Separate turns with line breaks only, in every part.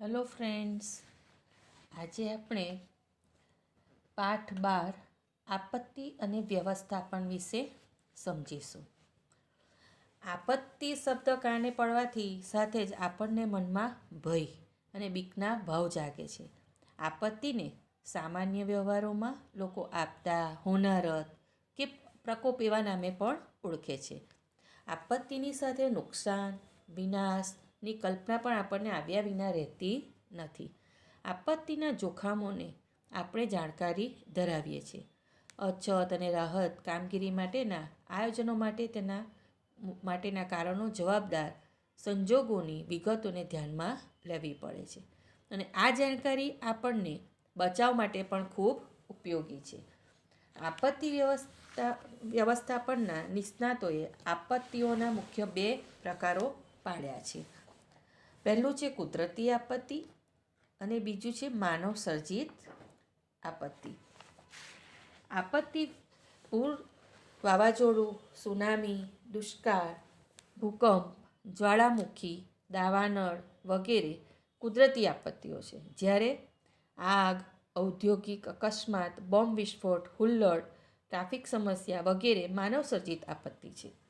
Hello friends આજે આપણે પાઠ બાર આપત્તિ અને વ્યવસ્થાપન વિશે સમજીશું. આપત્તિ શબ્દ કારણે પડવાથી સાથે જ આપણને મનમાં ભય અને બીકના ભાવ જાગે છે. આપત્તિને સામાન્ય વ્યવહારોમાં લોકો આપતા હોનારત કે પ્રકોપ એવા નામે પણ ઓળખે છે. આપત્તિની સાથે નુકસાન વિનાશની કલ્પના પણ આપણને આવ્યા વિના રહેતી નથી. આપત્તિના જોખમોને આપણે જાણકારી ધરાવીએ છીએ. અછત અને રાહત કામગીરી માટેના, આયોજનો માટે તેના માટેના કારણો જવાબદાર સંજોગોની વિગતોને ધ્યાનમાં લેવી પડે છે. અને આ જાણકારી આપણને બચાવ માટે પણ ખૂબ ઉપયોગી છે. આપત્તિ વ્યવસ્થા, વ્યવસ્થાપનના નિષ્ણાતોએ આપત્તિઓના મુખ્ય બે પ્રકારો પાડ્યા છે. પહેલું છે કુદરતી આપત્તિ અને બીજું છે માનવ સર્જિત આપત્તિ. આપત્તિ પૂર, વાવાઝોડું, સુનામી, દુષ્કાળ, ભૂકંપ, જ્વાળામુખી, દાવાનળ વગેરે કુદરતી આપત્તિઓ છે. જ્યારે આગ, ઔદ્યોગિક અકસ્માત, બોમ્બ વિસ્ફોટ, હુલ્લડ, ટ્રાફિક સમસ્યા વગેરે માનવસર્જિત આપત્તિ છે.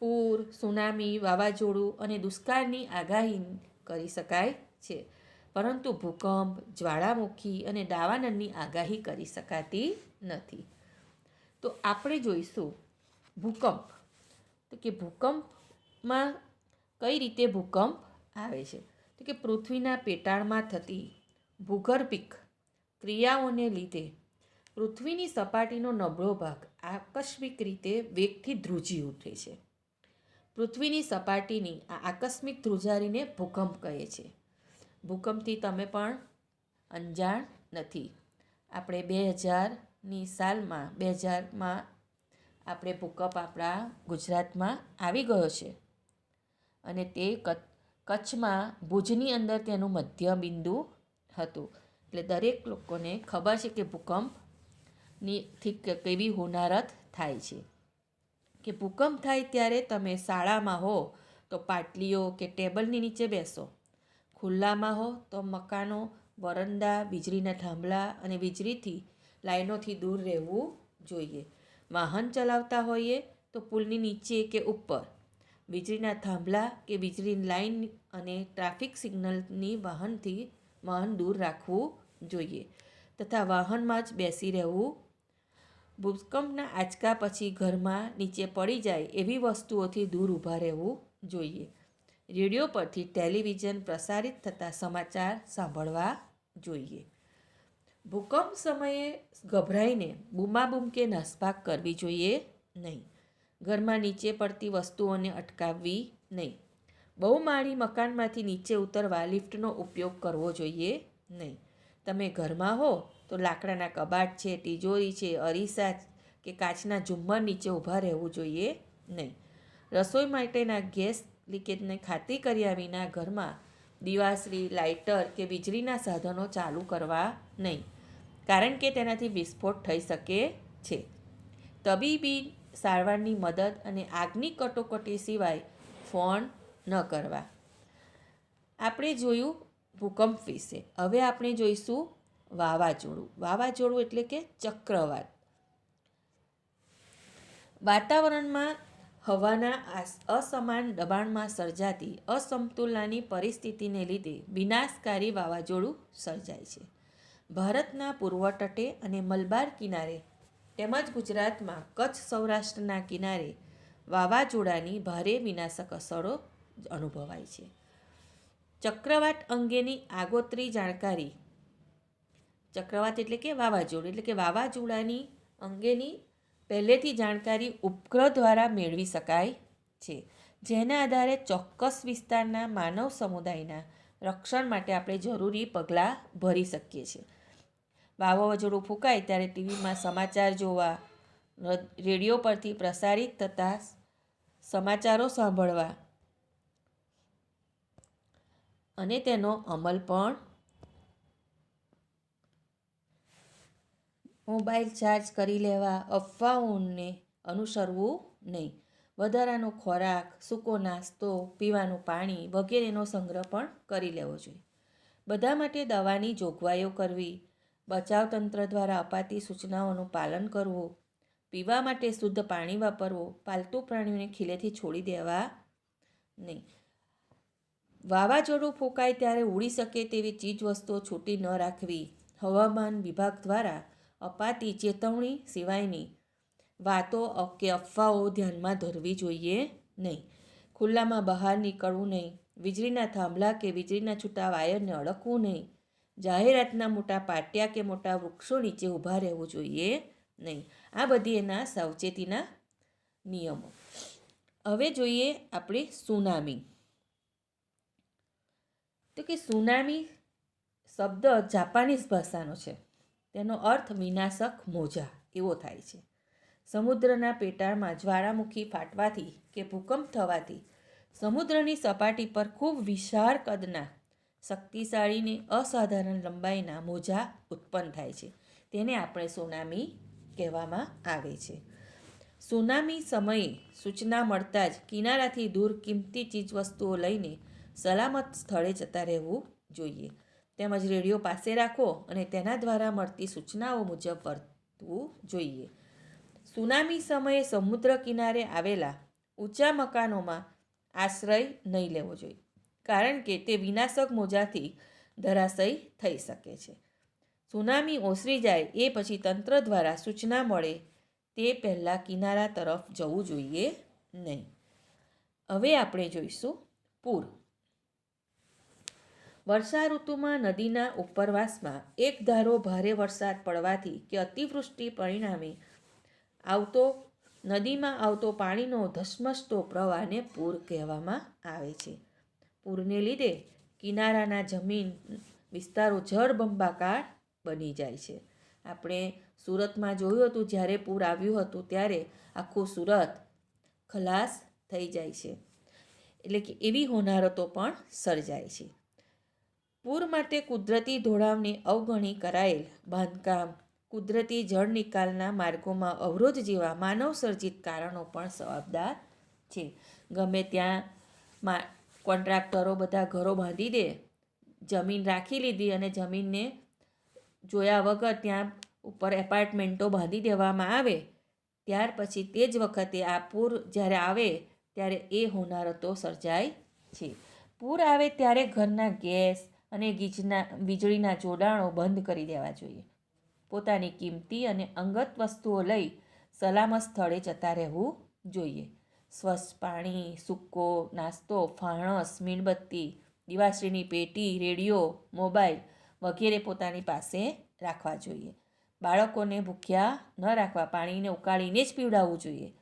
પૂર, સુનામી, વાવાઝોડું અને દુષ્કાળની આગાહી કરી શકાય છે. પરંતુ ભૂકંપ, જ્વાળામુખી અને દાવાનળની આગાહી કરી શકાતી નથી. તો આપણે જોઈશું ભૂકંપ. તો કે ભૂકંપમાં કઈ રીતે ભૂકંપ આવે છે? તો કે પૃથ્વીના પેટાળમાં થતી ભૂગર્ભિક ક્રિયાઓને લીધે પૃથ્વીની સપાટીનો નબળો ભાગ આકસ્મિક રીતે વેગથી ધ્રુજી ઉઠે છે. પૃથ્વીની સપાટીની આ આકસ્મિક ધ્રુજારીને ભૂકંપ કહે છે. ભૂકંપથી તમે પણ અંજાણ નથી. આપણે બે હજારની સાલમાં, બે હજારમાં આપણે ભૂકંપ આપણા ગુજરાતમાં આવી ગયો છે. અને તે કચ્છમાં ભુજની અંદર તેનું મધ્ય બિંદુ હતું. એટલે દરેક લોકોને ખબર છે કે ભૂકંપની થી કેવી હોનારત થાય છે. કે ભૂકંપ થાય ત્યારે તમે શાળામાં હો તો પાટલીઓ કે ટેબલની નીચે બેસો. ખુલ્લામાં હો તો મકાનો, વરંડા, વીજળીના થાંભલા અને વીજળીથી લાઈનોથી દૂર રહેવું જોઈએ. વાહન ચલાવતા હોઈએ તો પુલની નીચે કે ઉપર. વીજળીના થાંભલા કે વીજળીની લાઈન અને ટ્રાફિક સિગ્નલની વાહનથી વાહન દૂર રાખવું જોઈએ તથા વાહનમાં જ બેસી રહેવું ભૂકંપના આંચકા પછી ઘરમાં નીચે પડી જાય એવી વસ્તુઓથી દૂર ઊભા રહેવું જોઈએ. રેડિયો પરથી ટેલિવિઝન પ્રસારિત થતા સમાચાર સાંભળવા જોઈએ. ભૂકંપ સમયે ગભરાઈને બૂમાબૂમ કે નાસભાગ કરવી જોઈએ નહીં. ઘરમાં નીચે પડતી વસ્તુઓને અટકાવવી નહીં. બહુમાળી મકાનમાંથી નીચે ઉતરવા લિફ્ટનો ઉપયોગ કરવો જોઈએ નહીં. તમે ઘરમાં હો તો લાકડાના કબાટ છે, તિજોરી છે, અરીસા કે કાચના ઝુમ્મર નીચે ઊભા રહેવું જોઈએ નહીં. રસોઈ માટેના ગેસ લીકેજને ખાતરી કર્યા વિના ઘરમાં દિવાસરી લાઇટર કે વીજળીના સાધનો ચાલુ કરવા નહીં, કારણ કે તેનાથી વિસ્ફોટ થઈ શકે છે. તબીબી સારવારની મદદ અને આગની કટોકટી સિવાય ફોન ન કરવા. આપણે જોયું ભૂકંપ વિશે. હવે આપણે જોઈશું વાવાઝોડું. વાવાઝોડું એટલે કે ચક્રવાત. વાતાવરણમાં હવાના અસમાન દબાણમાં સર્જાતી અસમતુલાની પરિસ્થિતિને લીધે વિનાશકારી વાવાઝોડું સર્જાય છે. ભારતના પૂર્વ તટે અને મલબાર કિનારે તેમજ ગુજરાતમાં કચ્છ સૌરાષ્ટ્રના કિનારે વાવાઝોડાની ભારે વિનાશક અસરો અનુભવાય છે. ચક્રવાત અંગેની આગોતરી જાણકારી. ચક્રવાત એટલે કે વાવાઝોડું, એટલે કે વાવાઝોડાની અંગેની પહેલેથી જાણકારી ઉપગ્રહ દ્વારા મેળવી શકાય છે. જેના આધારે ચોક્કસ વિસ્તારના માનવ સમુદાયના રક્ષણ માટે આપણે જરૂરી પગલાં ભરી શકીએ છીએ. વાવાઝોડું ફૂંકાય ત્યારે ટીવીમાં સમાચાર જોવા, રેડિયો પરથી પ્રસારિત થતા સમાચારો સાંભળવા અને તેનો અમલ પણ મોબાઈલ ચાર્જ કરી લેવા, અફવાઓને અનુસરવું નહીં. વધારાનો ખોરાક, સૂકો નાસ્તો, પીવાનું પાણી વગેરેનો સંગ્રહ પણ કરી લેવો જોઈએ. બધા માટે દવાની જોગવાઈઓ કરવી, બચાવ તંત્ર દ્વારા અપાતી સૂચનાઓનું પાલન કરવું, પીવા માટે શુદ્ધ પાણી વાપરવું, પાલતુ પ્રાણીઓને ખીલેથી છોડી દેવા નહીં. વાવાઝોડું ફૂંકાય ત્યારે ઉડી શકે તેવી ચીજવસ્તુઓ છૂટી ન રાખવી. હવામાન વિભાગ દ્વારા અપાતી ચેતવણી સિવાયની વાતો કે અફવાઓ ધ્યાનમાં ધરવી જોઈએ નહીં. ખુલ્લામાં બહાર નીકળવું નહીં. વીજળીના થાંભલા કે વીજળીના છૂટા વાયરને અડકવું નહીં. જાહેરાતના મોટા પાટિયા કે મોટા વૃક્ષો નીચે ઊભા રહેવું જોઈએ નહીં. આ બધી એના સાવચેતીના નિયમો. હવે જોઈએ આપણી સુનામી. તો કે સુનામી શબ્દ જાપાનીઝ ભાષાનો છે. તેનો અર્થ વિનાશક મોજા, એવો થાય છે. સમુદ્રના પેટાળમાં જ્વાળામુખી ફાટવાથી કે ભૂકંપ થવાથી સમુદ્રની સપાટી પર ખૂબ વિશાળ કદના શક્તિશાળીને અસાધારણ લંબાઈના મોજા ઉત્પન્ન થાય છે. તેને આપણે સુનામી કહેવામાં આવે છે. સુનામી સમયે સૂચના મળતા જ કિનારાથી દૂર કિંમતી ચીજવસ્તુઓ લઈને સલામત સ્થળે જતા રહેવું જોઈએ. તેમજ રેડિયો પાસે રાખો અને તેના દ્વારા મળતી સૂચનાઓ મુજબ વર્તવું જોઈએ. સુનામી સમયે સમુદ્ર કિનારે આવેલા ઊંચા મકાનોમાં આશ્રય નહીં લેવો જોઈએ, કારણ કે તે વિનાશક મોજાથી ધરાશય થઈ શકે છે. સુનામી ઓસરી જાય એ પછી તંત્ર દ્વારા સૂચના મળે તે પહેલાં કિનારા તરફ જવું જોઈએ નહીં. હવે આપણે જોઈશું પૂર. વર્ષા ઋતુમાં નદીના ઉપરવાસમાં એક ધારો ભારે વરસાદ પડવાથી કે અતિવૃષ્ટિ પરિણામે આવતો, નદીમાં આવતો પાણીનો ધસમસતો પ્રવાહને પૂર કહેવામાં આવે છે. પૂરને લીધે કિનારાના જમીન વિસ્તારો જળબંબાકાર બની જાય છે. આપણે સુરતમાં જોયું હતું, જ્યારે પૂર આવ્યું હતું, ત્યારે આખું સુરત ખલાસ થઈ જાય છે. એટલે કે એવી હોનારતો પણ સર્જાય છે. પૂર માટે કુદરતી ઢોળાવની અવગણી કરાયેલ બાંધકામ. કુદરતી જળ નિકાલના માર્ગોમાં અવરોધ જેવા માનવ સર્જિત કારણો પણ જવાબદાર છે. ગમે ત્યાં કોન્ટ્રાક્ટરો બધા ઘરો બાંધી દે, જમીન રાખી લીધી અને જમીનને જોયા વગર ત્યાં ઉપર એપાર્ટમેન્ટો બાંધી દેવામાં આવે, ત્યાર પછી તે જ વખતે આ પૂર જ્યારે આવે ત્યારે એ હોનારતો સર્જાય છે. પૂર આવે ત્યારે ઘરના ગેસ અને ગીજના વીજળીના જોડાણો બંધ કરી દેવા જોઈએ. પોતાની કિંમતી અને અંગત વસ્તુઓ લઈ સલામત સ્થળે જતા રહેવું જોઈએ. સ્વચ્છ પાણી, સૂકો નાસ્તો, ફાણસ, મીણબત્તી, દિવાશ્રીની પેટી, રેડિયો, મોબાઈલ વગેરે પોતાની પાસે રાખવા જોઈએ. બાળકોને ભૂખ્યા ન રાખવા, પાણીને ઉકાળીને જ પીવડાવવું જોઈએ.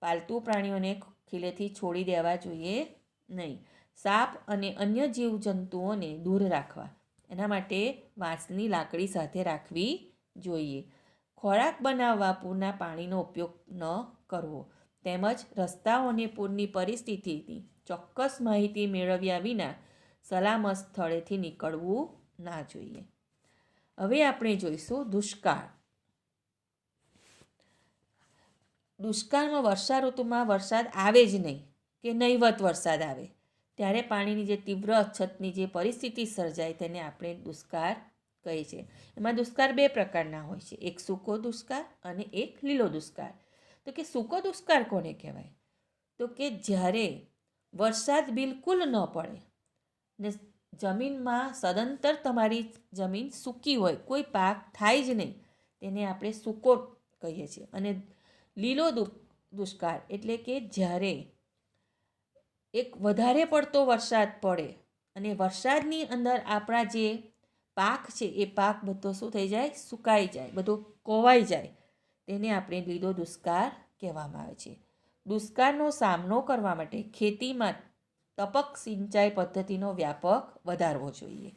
પાલતુ પ્રાણીઓને ખીલેથી છોડી દેવા જોઈએ નહીં. સાપ અને અન્ય જીવજંતુઓને દૂર રાખવા. એના માટે વાંસની લાકડી સાથે રાખવી જોઈએ. ખોરાક બનાવવા પૂરના પાણીનો ઉપયોગ ન કરવો. તેમજ રસ્તાઓને પૂરની પરિસ્થિતિની ચોક્કસ માહિતી મેળવ્યા વિના સલામત સ્થળેથી નીકળવું ના જોઈએ. હવે આપણે જોઈશું દુષ્કાળ. દુષ્કાળમાં વર્ષા ઋતુમાં વરસાદ આવે જ નહીં કે નહીવત વરસાદ આવે. ત્યારે પાણીની જે તીવ્ર અછતની જે પરિસ્થિતિ સર્જાય તેને આપણે દુષ્કાળ કહીએ છીએ. એમાં દુષ્કાળ બે પ્રકારના હોય છે. એક સૂકો દુષ્કાળ અને એક લીલો દુષ્કાળ તો કે સૂકો દુષ્કાળ કોને કહેવાય? તો કે જ્યારે વરસાદ બિલકુલ ન પડે ને જમીનમાં સદંતર તમારી જમીન સૂકી હોય, કોઈ પાક થાય જ નહીં, તેને આપણે સૂકો કહીએ છીએ. અને લીલો દુષ્કાળ એટલે કે જ્યારે એક વધારે પડતો વરસાદ પડે અને વરસાદની અંદર આપણા જે પાક છે, એ પાક બધો શું થઈ જાય? સુકાઈ જાય, બધો કોવાઈ જાય. તેને આપણે લીલો દુષ્કાળ કહેવામાં આવે છે. દુષ્કાળનો સામનો કરવા માટે ખેતીમાં ટપક સિંચાઈ પદ્ધતિનો વ્યાપક વધારવો જોઈએ.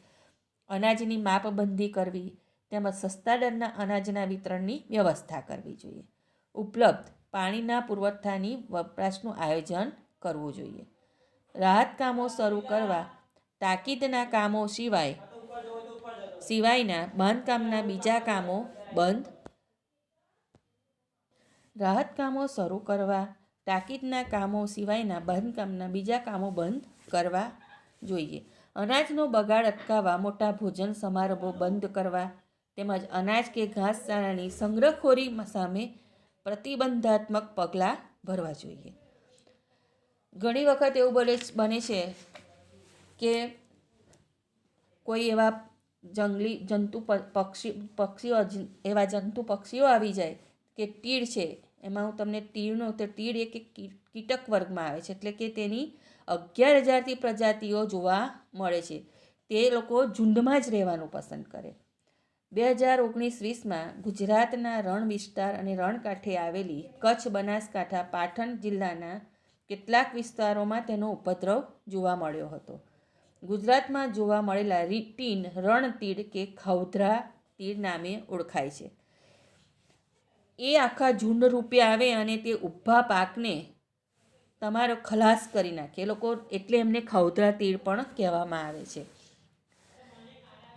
અનાજની માપબંધી કરવી તેમજ સસ્તા દરના અનાજના વિતરણની વ્યવસ્થા કરવી જોઈએ. ઉપલબ્ધ પાણીના પુરવઠાની વપરાશનું આયોજન કરવું જોઈએ. રાહત કામો શરૂ કરવા, તાકીદના કામો સિવાય. સિવાયના બાંધકામના બીજા કામો બંધ. રાહત કામો શરૂ કરવા, તાકીદના કામો સિવાયના બાંધકામના બીજા કામો બંધ કરવા જોઈએ. અનાજનો બગાડ અટકાવવા, મોટા ભોજન સમારંભો બંધ કરવા, તેમજ અનાજ કે ઘાસચારાની સંગ્રહખોરી સામે પ્રતિબંધાત્મક પગલાં ભરવા જોઈએ. ઘણી વખત એવું બને બને છે કે કોઈ એવા જંગલી જંતુ પક્ષી, પક્ષીઓ એવા જંતુ પક્ષીઓ આવી જાય કે તીડ છે, એમાં હું તમને તીડનો તો તીડ એક કીટક વર્ગમાં આવે છે, એટલે કે તેની અગિયાર હજારથી પ્રજાતિઓ જોવા મળે છે. તે લોકો ઝુંડમાં જ રહેવાનું પસંદ કરે. બે હજાર ઓગણીસ વીસમાં ગુજરાતના રણ વિસ્તાર અને રણકાંઠે આવેલી કચ્છ બનાસકાંઠા પાટણ જિલ્લાના કેટલાક વિસ્તારોમાં તેનો ઉપદ્રવ જોવા મળ્યો હતો. ગુજરાતમાં જોવા મળેલા રીટીન રણતીડ કે ખૌધરા તીડ નામે ઓળખાય છે. એ આખા ઝુંડ રૂપે આવે અને તે ઊભા પાકને તમારો ખલાસ કરી નાખે. એ લોકો એટલે એમને ખૌધરા તીડ પણ કહેવામાં આવે છે.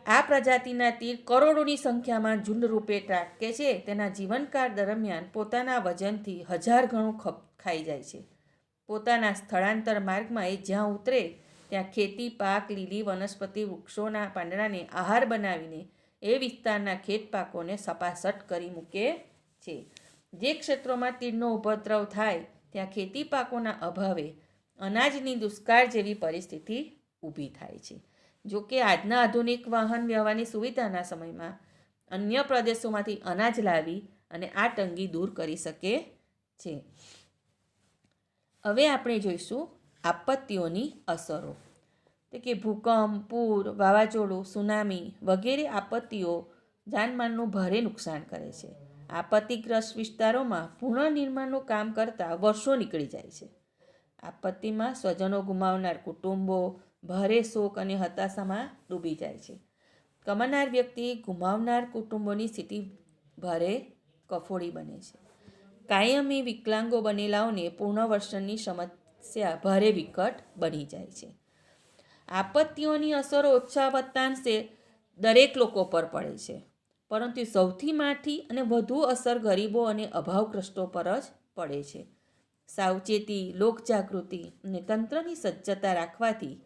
આ પ્રજાતિના તીર કરોડોની સંખ્યામાં ઝુંડ રૂપે ત્રાટકે છે. તેના જીવનકાળ દરમિયાન પોતાના વજનથી હજાર ગણું ખપ ખાઈ જાય છે. પોતાના સ્થળાંતર માર્ગમાં એ જ્યાં ઉતરે, ત્યાં ખેતી, પાક, લીલી વનસ્પતિ, વૃક્ષોના પાંદડાને આહાર બનાવીને એ વિસ્તારના ખેત પાકોને સપાસટ કરી મૂકે છે. જે ક્ષેત્રોમાં તીડનો ઉપદ્રવ થાય, ત્યાં ખેતી પાકોના અભાવે અનાજની દુષ્કાળ જેવી પરિસ્થિતિ ઊભી થાય છે. જો કે આજના આધુનિક વાહન વ્યવહારની સુવિધાના સમયમાં અન્ય પ્રદેશોમાંથી અનાજ લાવી અને આ તંગી દૂર કરી શકે છે. હવે આપણે જોઈશું આપત્તિઓની અસરો. તો કે ભૂકંપ, પૂર, વાવાઝોડું, સુનામી વગેરે આપત્તિઓ જાનમાલનું ભારે નુકસાન કરે છે. આપત્તિગ્રસ્ત વિસ્તારોમાં પુનઃનિર્માણનું કામ કરતાં વર્ષો નીકળી જાય છે. આપત્તિમાં સ્વજનો ગુમાવનાર કુટુંબો ભારે શોક અને હતાશામાં ડૂબી જાય છે. કમાનાર વ્યક્તિ ગુમાવનાર કુટુંબોની સ્થિતિ ભારે કફોડી બને છે. કાયમી વિકલાંગો બનેલાઓને પુનર્વસનની સમસ્યા ભારે વિકટ બની જાય છે. આપત્તિઓની અસરો ઓછા વત્તાંશે દરેક લોકો પર પડે છે. પરંતુ સૌથી માઠી અને વધુ અસર ગરીબો અને અભાવગ્રસ્તો પર જ પડે છે. સાવચેતી, લોકજાગૃતિ અને તંત્રની સજ્જતા રાખવાથી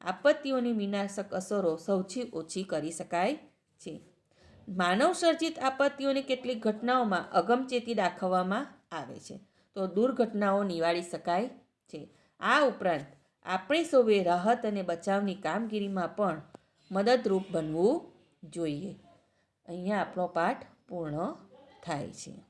આપત્તિઓની વિનાશક અસરો સૌથી ઓછી કરી શકાય છે. માનવ સર્જિત આપત્તિઓની કેટલીક ઘટનાઓમાં અગમચેતી દાખવવામાં આવે છે. તો દુર્ઘટનાઓ નિવાળી શકાય છે. આ ઉપરાંત આપણે સૌએ રાહત અને બચાવની કામગીરીમાં પણ મદદરૂપ બનવું જોઈએ. અહીંયા આપણો પાઠ પૂર્ણ થાય છે.